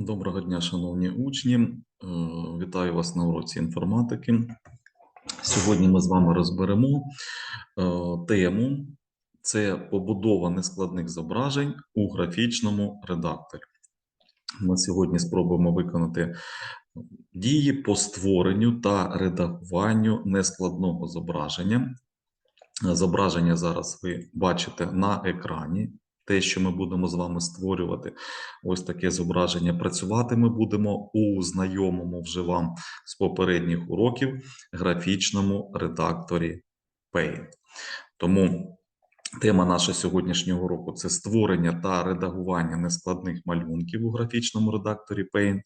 Доброго дня, шановні учні. Е, Вітаю вас на уроці інформатики. Сьогодні ми з вами розберемо е, тему: це побудова нескладних зображень у графічному редакторі. Ми сьогодні спробуємо виконати дії по створенню та редагуванню нескладного зображення. Зображення зараз ви бачите на екрані. Те, що ми будемо з вами створювати, ось таке зображення. Працювати ми будемо у знайомому вже вам з попередніх уроків графічному редакторі Paint. Тому тема нашого сьогоднішнього уроку це створення та редагування нескладних малюнків у графічному редакторі Paint.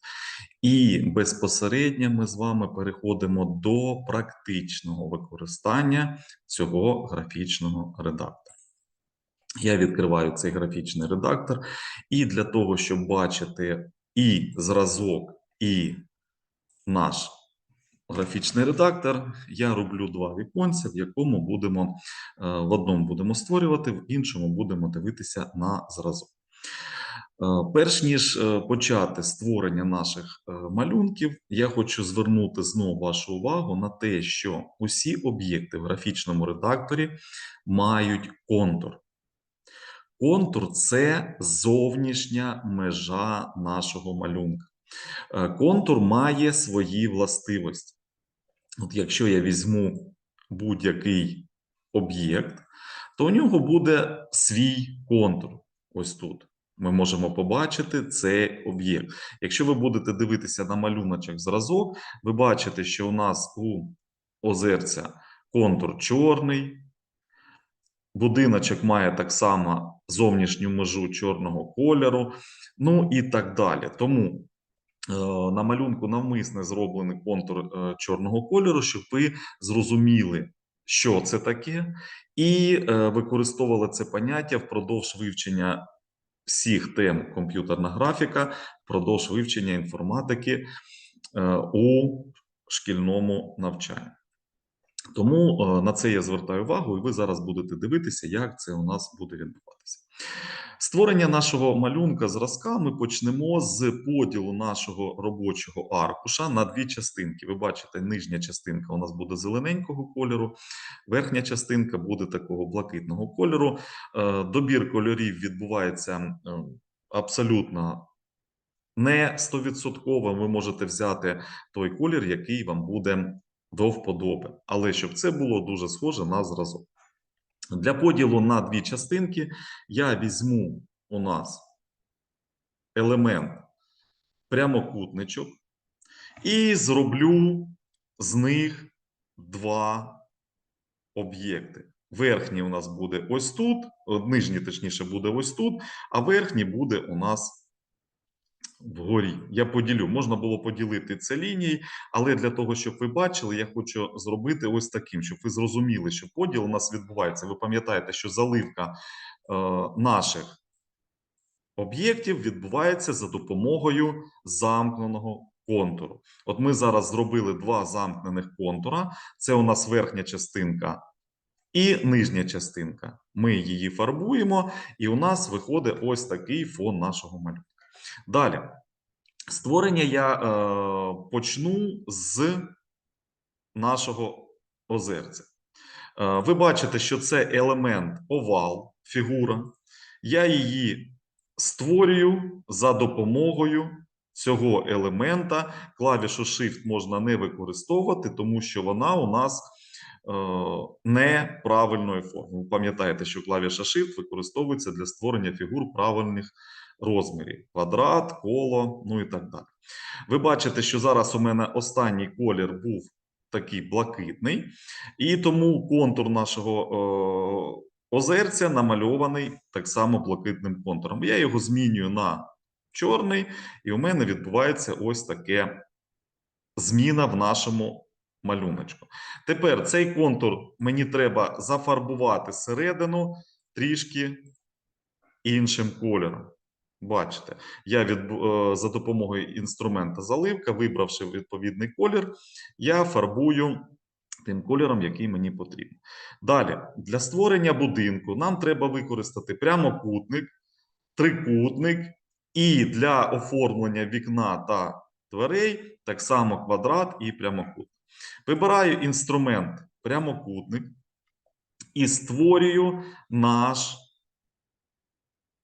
І безпосередньо ми з вами переходимо до практичного використання цього графічного редактора. Я відкриваю цей графічний редактор, і для того, щоб бачити і зразок, і наш графічний редактор, я роблю два віконця, в якому будемо е, в одному будемо створювати, в іншому будемо дивитися на зразок. Е, Перш ніж е, почати створення наших малюнків, я хочу звернути знову вашу увагу на те, що усі об'єкти в графічному редакторі мають контур. Контур це зовнішня межа нашого малюнка. Е, Контур має свої властивості. От якщо я візьму будь-який об'єкт, то у нього буде свій контур. Ось тут. Ми можемо побачити цей об'єкт. Якщо ви будете дивитися на малюночок зразок, ви бачите, що у нас у озерця контур чорний, Будиночок має так само зовнішню межу чорного кольору, ну і так далі. Тому е, на малюнку навмисне зроблений контур е, чорного кольору, щоб ви зрозуміли, що це таке, і е, використовували це поняття впродовж вивчення всіх тем комп'ютерна графіка, впродовж вивчення інформатики у шкільному навчанні. Тому е, на це я звертаю увагу, і ви зараз будете дивитися, як це у нас буде відбуватися. Створення нашого малюнка зразка ми почнемо з поділу нашого робочого аркуша на дві частинки. Ви бачите, нижня частинка у нас буде зелененького кольору, верхня частинка буде такого блакитного кольору. Е, Добір кольорів відбувається абсолютно не 100%. Ви можете взяти той колір, який вам буде до вподоби. Але щоб це було дуже схоже на зразок. Для поділу на дві частинки я візьму у нас елемент прямокутничок і зроблю з них два об'єкти. Верхній у нас буде ось тут, нижній, точніше, буде ось тут, а верхній буде у нас вгорі. Я поділю. Можна було поділити це лінії, але для того, щоб ви бачили, я хочу зробити ось таким, щоб ви зрозуміли, що поділ у нас відбувається. Ви пам'ятаєте, що заливка е, наших об'єктів відбувається за допомогою замкненого контуру. От ми зараз зробили два замкнених контура. Це у нас верхня частинка. І нижня частинка. Ми її фарбуємо, і у нас виходить ось такий фон нашого малюнка. Далі. Створення я е, почну з нашого озерця. Е, ви бачите, що це елемент овал, фігура. Я її створюю за допомогою цього елемента. Клавішу Shift можна не використовувати, тому що вона у нас е, неправильної форми. Пам'ятаєте, що клавіша Shift використовується для створення фігур правильних розмірів: квадрат, коло, ну і так далі. Ви бачите, що зараз у мене останній колір був такий блакитний, і тому контур нашого е, озерця намальований так само блакитним контуром. Я його змінюю на чорний, і у мене відбувається ось таке зміна в нашому малюночку. Тепер цей контур мені треба зафарбувати середину трішки іншим кольором. Бачите, я від, е, за допомогою інструмента заливка, вибравши відповідний колір, я фарбую тим кольором, який мені потрібен. Далі, для створення будинку нам треба використати прямокутник, трикутник І для оформлення вікна та дверей так само квадрат і прямокут. Вибираю інструмент прямокутник і створюю наш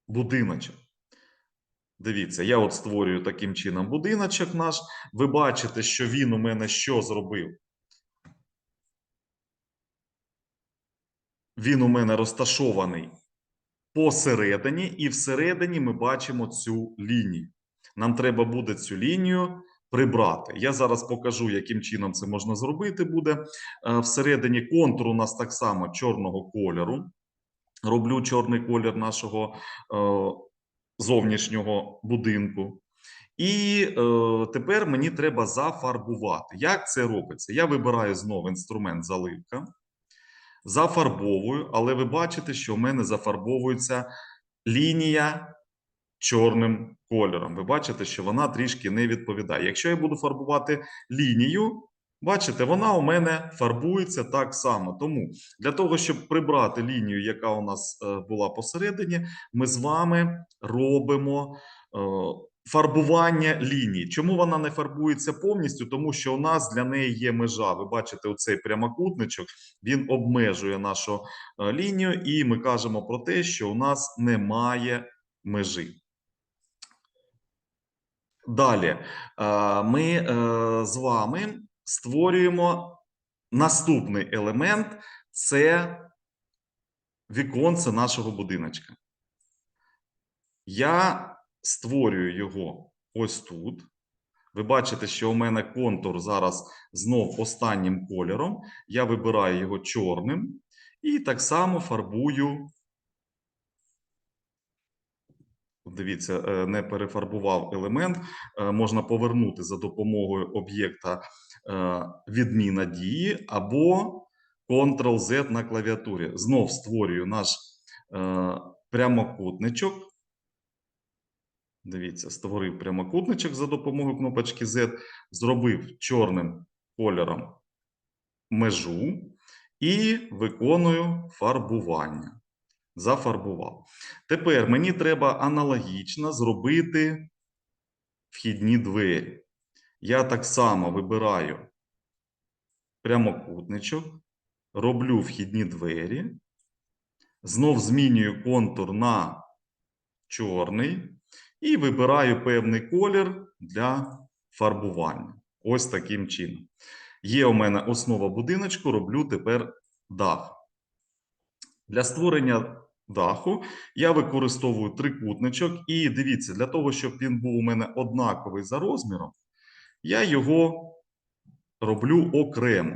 будиночок. Дивіться, я от створюю таким чином будиночок наш. Ви бачите, що він у мене що зробив? Він у мене розташований посередині, і всередині ми бачимо цю лінію. Нам треба буде цю лінію прибрати. Я зараз покажу, яким чином це можна зробити буде. Е, Всередині контур у нас так само чорного кольору. Роблю чорний колір нашого е, зовнішнього будинку. І е, тепер мені треба зафарбувати. Як це робиться? Я вибираю знову інструмент заливка, зафарбовую, але ви бачите, що в мене зафарбовується лінія чорним кольором. Ви бачите, що вона трішки не відповідає. Якщо я буду фарбувати лінію, бачите, вона у мене фарбується так само. Тому для того, щоб прибрати лінію, яка у нас е, була посередині, ми з вами робимо. е, Фарбування лінії. Чому вона не фарбується повністю? Тому що у нас для неї є межа. Ви бачите, оцей прямокутничок він обмежує нашу е, лінію, і ми кажемо про те, що у нас немає межі. Далі ми з вами створюємо наступний елемент це віконце нашого будиночка. Я створюю його ось тут. Ви бачите, що у мене контур зараз знов останнім кольором. Я вибираю його чорним і так само фарбую. Дивіться, е, не перефарбував елемент. Е, Можна повернути за допомогою об'єкта е, відміна дії або Ctrl-Z на клавіатурі. Знов створюю наш прямокутничок. Дивіться, створив прямокутничок за допомогою кнопочки Z, зробив чорним кольором межу і виконую фарбування. Зафарбував. Тепер мені треба аналогічно зробити вхідні двері. Я так само вибираю прямокутничок, роблю вхідні двері, знов змінюю контур на чорний і вибираю певний колір для фарбування. Ось таким чином. Є у мене основа будиночку, роблю тепер дах. Для створення даху я використовую трикутничок. І дивіться, для того, щоб він був у мене однаковий за розміром, я його роблю окремо.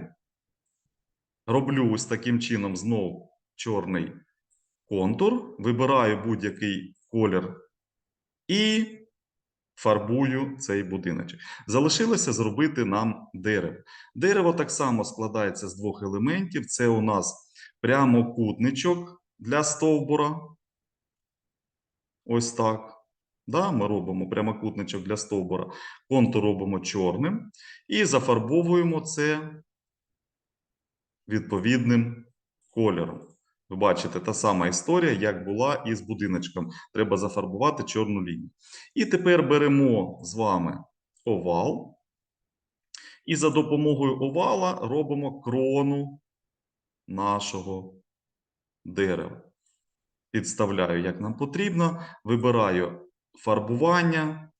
Роблю ось таким чином знову чорний контур, вибираю будь-який колір і фарбую цей будиночок. Залишилося зробити нам дерево. Дерево так само складається з двох елементів. Це у нас прямокутничок для стовбура. Ось так. Да, ми робимо прямокутничок для стовбура. Контур робимо чорним і зафарбовуємо це відповідним кольором. Ви бачите, та сама історія, як була із будиночком. Треба зафарбувати чорну лінію. І тепер беремо з вами овал. І за допомогою овала робимо крону нашого дерева. Підставляю, як нам потрібно, вибираю фарбування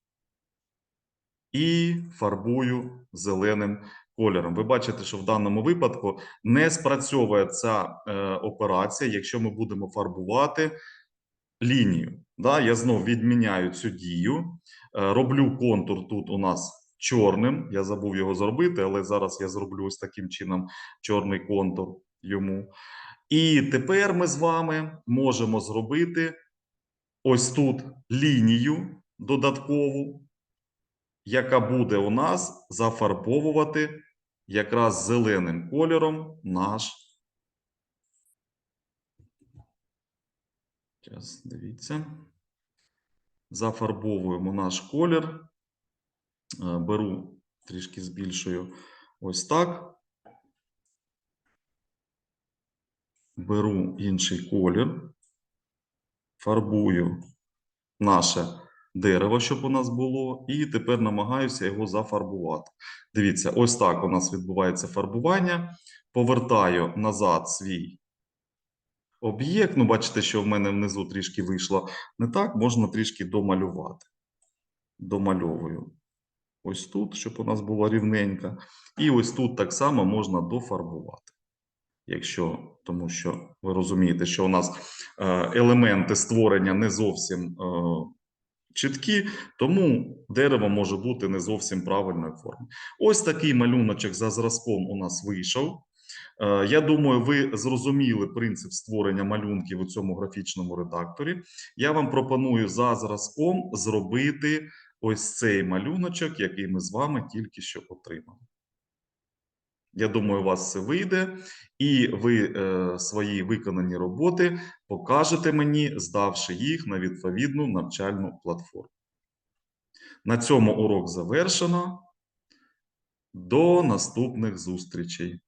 і фарбую зеленим кольором. Ви бачите, що в даному випадку не спрацьовує ця е, операція, якщо ми будемо фарбувати лінію. Да, я знов відміняю цю дію, е, роблю контур тут у нас чорним. Я забув його зробити, але зараз я зроблю ось таким чином чорний контур йому. І тепер ми з вами можемо зробити ось тут лінію додаткову, яка буде у нас зафарбовувати якраз зеленим кольором наш. Зараз дивіться. Зафарбовуємо наш колір. Е, Беру трішки збільшую ось так. Беру інший колір, фарбую наше дерево, щоб у нас було, і тепер намагаюся його зафарбувати. Дивіться, ось так у нас відбувається фарбування. Повертаю назад свій об'єкт. Ну, бачите, що в мене внизу трішки вийшло не так, можна трішки домалювати. Домальовую. Ось тут, щоб у нас було рівненько. І ось тут так само можна дофарбувати. Якщо, тому що ви розумієте, що у нас е, елементи створення не зовсім е, чіткі, тому дерево може бути не зовсім правильної форми. Ось такий малюночок за зразком у нас вийшов. Е, Я думаю, ви зрозуміли принцип створення малюнків у цьому графічному редакторі. Я вам пропоную за зразком зробити ось цей малюночок, який ми з вами тільки що отримали. Я думаю, у вас це вийде, і ви е, свої виконані роботи покажете мені, здавши їх на відповідну навчальну платформу. На цьому урок завершено. До наступних зустрічей.